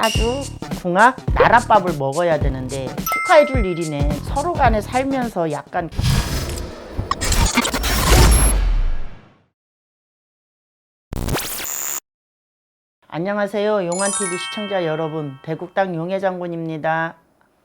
사주, 궁합, 나랏밥을 먹어야 되는데 축하해줄 일이네. 서로 간에 살면서 약간 안녕하세요. 용환TV 시청자 여러분. 대국당 용해 장군입니다.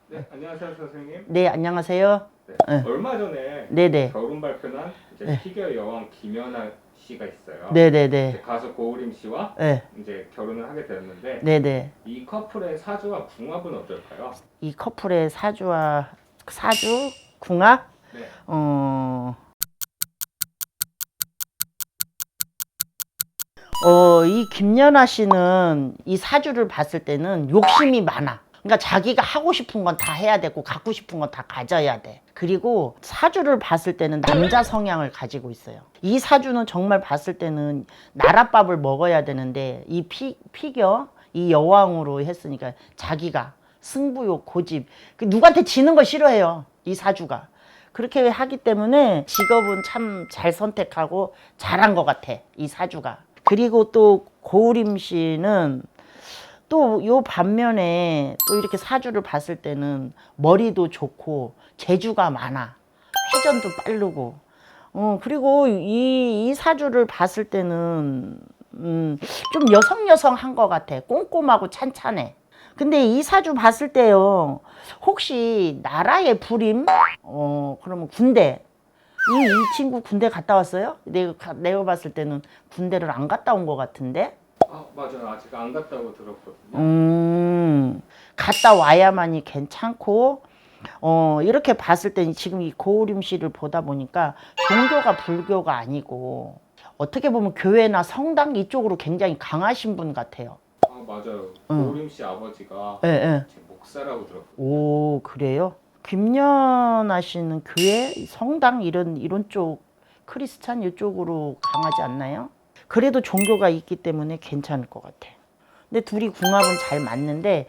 네, 안녕하세요 선생님. 네, 안녕하세요. 네. 네. 얼마 전에 네네. 결혼 발표난 이제 네. 피겨 여왕 김연아 씨가 있어요. 네네네. 이제 가수 고우림 씨와 네, 이제 결혼을 하게 되었는데 네네. 이 커플의 사주와 궁합은 어떨까요? 이 커플의 사주와 사주, 궁합, 네. 어, 어, 이 김연아 씨는 이 사주를 봤을 때는 욕심이 많아. 그러니까 자기가 하고 싶은 건 다 해야 되고 갖고 싶은 건 다 가져야 돼. 그리고 사주를 봤을 때는 남자 성향을 가지고 있어요. 이 사주는 정말 봤을 때는 나랏밥을 먹어야 되는데 이 피, 피겨 이 여왕으로 했으니까 자기가 승부욕 고집 그 누구한테 지는 거 싫어해요. 이 사주가. 그렇게 하기 때문에 직업은 참 잘 선택하고 잘한 것 같아. 이 사주가. 그리고 또 고우림 씨는 또 요 반면에 또 이렇게 사주를 봤을 때는 머리도 좋고 재주가 많아. 회전도 빠르고. 어, 그리고 이, 이 사주를 봤을 때는 음, 좀 여성 여성한 것 같아. 꼼꼼하고 찬찬해. 근데 이 사주 봤을 때요. 혹시 나라의 불임? 어, 그러면 군대. 이, 이 친구 군대 갔다 왔어요? 내가, 가- 내가 봤을 때는 군대를 안 갔다 온 것 같은데? 아 맞아요. 아직 안 갔다고 들었거든요. 음, 갔다 와야만이 괜찮고, 어, 이렇게 봤을 때 지금 이 고우림 씨를 보다 보니까 종교가 불교가 아니고, 어떻게 보면 교회나 성당 이쪽으로 굉장히 강하신 분 같아요. 아 맞아요. 응. 고우림 씨 아버지가 예, 예. 제 목사라고 들었거든요. 오, 그래요? 김연아 씨는 교회, 성당 이런, 이런 쪽, 크리스찬 이쪽으로 강하지 않나요? 그래도 종교가 있기 때문에 괜찮을 것 같아. 근데 둘이 궁합은 잘 맞는데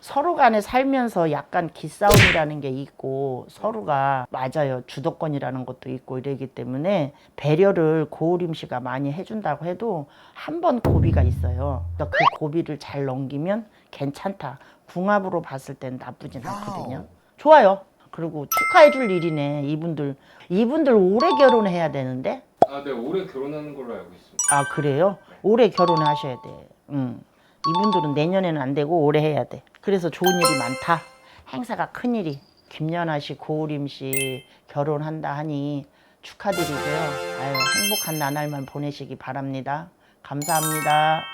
서로 간에 살면서 약간 기싸움이라는 게 있고 서로가 맞아요. 주도권이라는 것도 있고 이러기 때문에 배려를 고우림 씨가 많이 해준다고 해도 한 번 고비가 있어요. 그러니까 그 고비를 잘 넘기면 괜찮다. 궁합으로 봤을 땐 나쁘진 않거든요. 좋아요. 그리고 축하해 줄 일이네. 이분들 이분들 올해 결혼해야 되는데 아 네, 올해 결혼하는 걸로 알고 있습니다. 아 그래요? 올해 결혼하셔야 돼. 음. 이분들은 내년에는 안 되고 올해 해야 돼. 그래서 좋은 일이 많다. 행사가 큰 일이. 김연아 씨, 고우림 씨 결혼한다 하니 축하드리고요. 아유, 행복한 나날만 보내시기 바랍니다. 감사합니다.